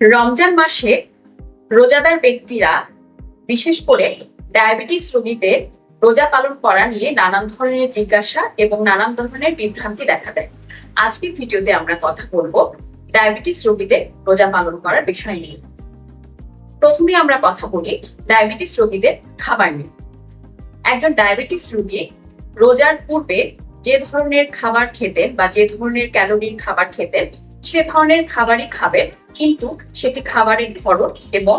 রমজান মাসে রোজাদার ব্যক্তিরা, বিশেষ করে ডায়াবেটিস রোগীদের রোজা পালন করা নিয়ে নানান ধরনের জিজ্ঞাসা এবং নানান ধরনের বিভ্রান্তি দেখা দেয়। আজকের ভিডিওতে আমরা কথা বলব ডায়াবেটিস রোগীদের রোজা পালন করার বিষয় নিয়ে। প্রথমে আমরা কথা বলি ডায়াবেটিস রোগীদের খাবার নিয়ে। একজন ডায়াবেটিস রোগী রোজার পূর্বে যে ধরনের খাবার খেতেন বা যে ধরনের ক্যালোরির খাবার খেতেন, সে ধরনের খাবারই খাবেন কিন্তু সেটি খাবারের ধরন এবং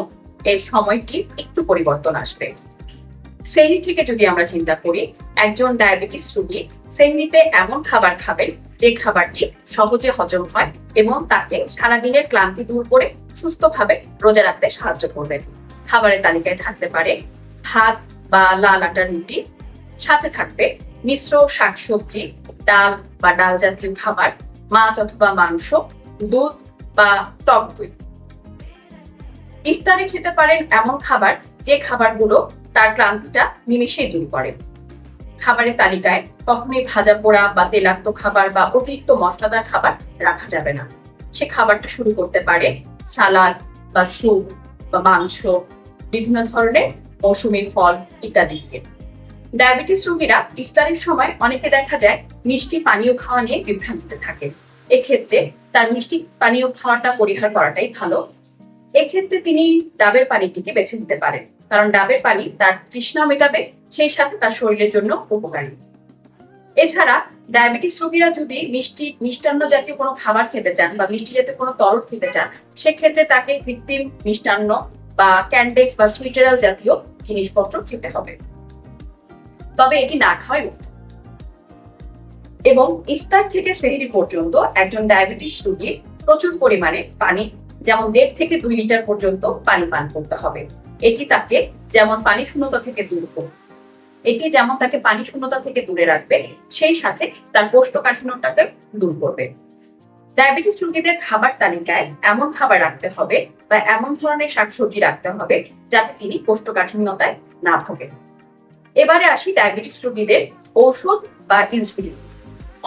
এর সময়টি একটু পরিবর্তন আসবে। শ্রেণি থেকে যদি আমরা চিন্তা করি, একজন ডায়াবেটিস রোগী শ্রেণীতে এমন খাবার খাবেন যে খাবারটি সহজে হজম হয় এবং তাকে সারাদিনের ক্লান্তি দূর করে সুস্থভাবে রোজা রাখতে সাহায্য করবে। খাবারের তালিকায় থাকতে পারে ভাত বা লাল আটার রুটি, সাথে থাকবে মিশ্র শাকসবজি, ডাল বা ডাল জাতীয় খাবার, মাছ অথবা মাংস, দুধ বা টক দই। ইফতারে খেতে পারেন এমন খাবার যে খাবারগুলো তার ক্লান্তিটা নিমেষেই দূর করে। খাবারের তালিকায় কখনোই ভাজা পোড়া বা তেলাক্ত খাবার বা অতিরিক্ত মশলাদার খাবার রাখা যাবে না। সে খাবারটা শুরু করতে পারে সালাদ বা স্যুপ বা মাংস, বিভিন্ন ধরনের মৌসুমী ফল ইত্যাদি দিয়ে। ডায়াবেটিস রোগীরা ইফতারের সময় অনেকে দেখা যায় মিষ্টি পানীয় খাওয়া নিয়ে বিভ্রান্তিতে থাকে। এক্ষেত্রে তার মিষ্টি পানীয় খাওয়াটা, পরিহার করাটাই ভালো। এক্ষেত্রে তিনি ডাবের পানিটিকে বেছে নিতে পারেন, কারণ ডাবের পানি তার তৃষ্ণা মেটাবে, সেই সাথে তার শরীরের জন্য উপকারী। এছাড়া ডায়াবেটিস রোগীরা যদি মিষ্টি, মিষ্টান্ন জাতীয় কোনো খাবার খেতে চান বা মিষ্টি জাতীয় কোনো তরল খেতে চান, সেক্ষেত্রে তাকে কৃত্রিম মিষ্টান্ন বা ক্যান্ডেক্স বা সুইটারাল জাতীয় জিনিসপত্র খেতে হবে। তবে এটি না খাওয়াই উত্তম এবং ইফতার থেকে সেহরি পর্যন্ত একজন ডায়াবেটিস রোগী প্রচুর পরিমাণে পানি, যেমন দেড় থেকে দুই লিটার পর্যন্ত পানি পান করতে হবে। এটি তাকে যেমন পানি শূন্যতা থেকে দূর করবে এটি যেমন তাকে পানি শূন্যতা থেকে দূরে রাখবে, সেই সাথে তার কোষ্ঠকাঠিন্যটাকে দূর করবে। ডায়াবেটিস রোগীদের খাবার তালিকায় এমন খাবার রাখতে হবে বা এমন ধরনের শাকসবজি রাখতে হবে যাতে তিনি কোষ্ঠকাঠিন্যতায় না ভোগেন। এবারে আসি ডায়াবেটিস রোগীদের ঔষধ বা ইনসুলিন।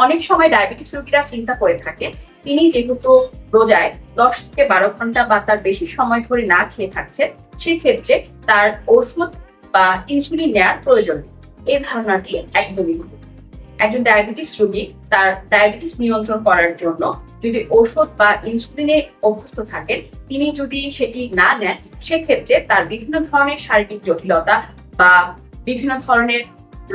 অনেক সময় ডায়াবেটিস রোগীরা চিন্তা করে থাকে, তিনি যেহেতু রোজায় দশ থেকে বারো ঘণ্টা বা তার বেশি সময় ধরে না খেয়ে থাকছে, সেক্ষেত্রে তার ওষুধ বা ইনসুলিন নেওয়ার প্রয়োজন এই ধারণাটি একদমই ভুল। একজন ডায়াবেটিস রোগী তার ডায়াবেটিস নিয়ন্ত্রণ করার জন্য যদি ওষুধ বা ইনসুলিনে অভ্যস্ত থাকেন, তিনি যদি সেটি না নেন, সেক্ষেত্রে তার বিভিন্ন ধরনের শারীরিক জটিলতা বা বিভিন্ন ধরনের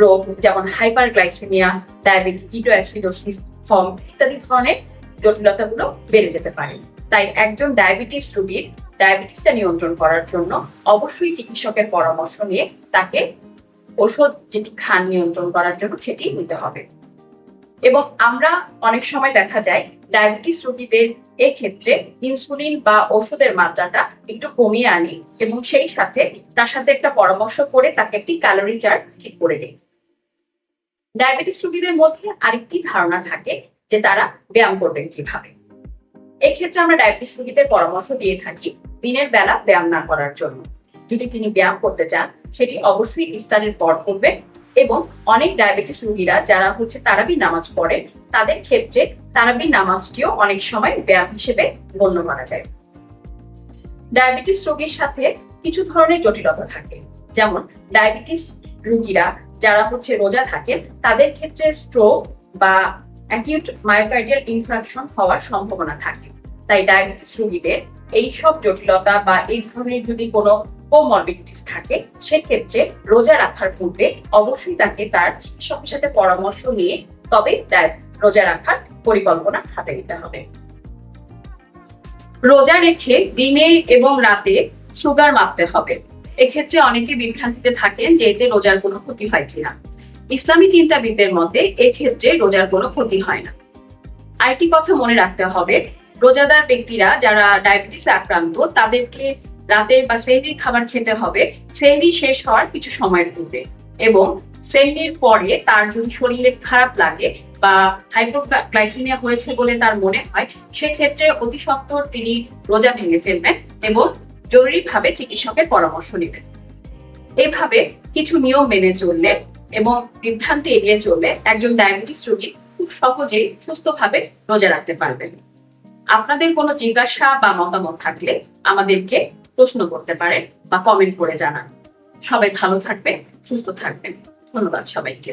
রোগ, যেমন hyperglycaemia diabetic ketoacidosis form ইত্যাদি ধরনের জটিলতাগুলো বেড়ে যেতে পারে। তাই একজন ডায়াবেটিস রোগীর ডায়াবেটিসটা নিয়ন্ত্রণ করার জন্য অবশ্যই চিকিৎসকের পরামর্শ নিয়ে তাকে ওষুধ যেটি খান নিয়ন্ত্রণ করার জন্য সেটি নিতে হবে। এবং আমরা অনেক সময় দেখা যায় ডায়াবেটিস রোগীদের এক্ষেত্রে ইনসুলিন বা ওষুধের মাত্রাটা একটু কমিয়ে আনি এবং সেই সাথে তার সাথে একটা পরামর্শ করে তাকে একটি ক্যালোরি চার্ট ঠিক করে দিই ডায়াবেটিস রোগীদের মধ্যে আরেকটি ধারণা থাকে যে তারা ব্যায়াম করবেন কীভাবে। এক্ষেত্রে আমরা ডায়াবেটিস রোগীদের পরামর্শ দিয়ে থাকি দিনের বেলা ব্যায়াম না করার জন্য। যদি তিনি ব্যায়াম করতে চান, সেটি অবশ্যই ইফতারের পর করবেন। এবং অনেক ডায়াবেটিস রোগীরা যারা হচ্ছে তারাবি নামাজ পড়ে, তাদের ক্ষেত্রে তারাবি নামাজটিও অনেক সময় ব্যায়াম হিসেবে গণ্য করা যায়। ডায়াবেটিস রোগীর সাথে কিছু ধরনের জটিলতা থাকে। যেমন ডায়াবেটিস রোগীরা যারা হচ্ছে রোজা থাকেন, তাদের ক্ষেত্রে স্ট্রোক বা অ্যাকিউট মায়োকার্ডিয়াল ইনফ্রাকশন হওয়ার সম্ভাবনা থাকে। তাই ডায়াবেটিস রোগীদের এই সব জটিলতা বা এই ধরনের যদি কোনো কোমরবিডিটিস থাকে, সেক্ষেত্রে রোজা রাখার পূর্বে অবশ্যই তাকে তার চিকিৎসকের সাথে পরামর্শ নিয়ে তবে রোজা রাখার পরিকল্পনা হাতে নিতে হবে। রোজা রেখে দিনে এবং রাতে সুগার মাপতে হবে। এক্ষেত্রে অনেকে বিভ্রান্তিতে থাকেন যে এতে রোজার কোনো ক্ষতি হয় কিনা। ইসলামী চিন্তাবিদদের মতে এক্ষেত্রে রোজার কোনো ক্ষতি হয় না। আরেকটি কথা মনে রাখতে হবে, রোজাদার ব্যক্তিরা যারা ডায়াবেটিসে আক্রান্ত, তাদেরকে রাতের বা সেহরির খাবার খেতে হবে। সেহরি শেষ হওয়ার কিছু সময়ের পূর্বে এবং সেহরির পরে তার যদি শরীরে খারাপ লাগে বা হাইপোগ্লাইসেমিয়া হয়েছে বলে তার মনে হয়, সেক্ষেত্রে অতি সত্বর তিনি রোজা ভেঙে ফেলবেন এবং জরুরিভাবে চিকিৎসকের পরামর্শ নেবেন। এভাবে কিছু নিয়ম মেনে চললে এবং বিভ্রান্তি এড়িয়ে চললে একজন ডায়াবেটিস রোগী খুব সহজেই সুস্থভাবে রোজা রাখতে পারবেন। আপনাদের কোনো জিজ্ঞাসা বা মতামত থাকলে আমাদেরকে প্রশ্ন করতে পারে বা কমেন্ট করে জানান। সবাই ভালো থাকবে সুস্থ থাকবেন। ধন্যবাদ সবাইকে।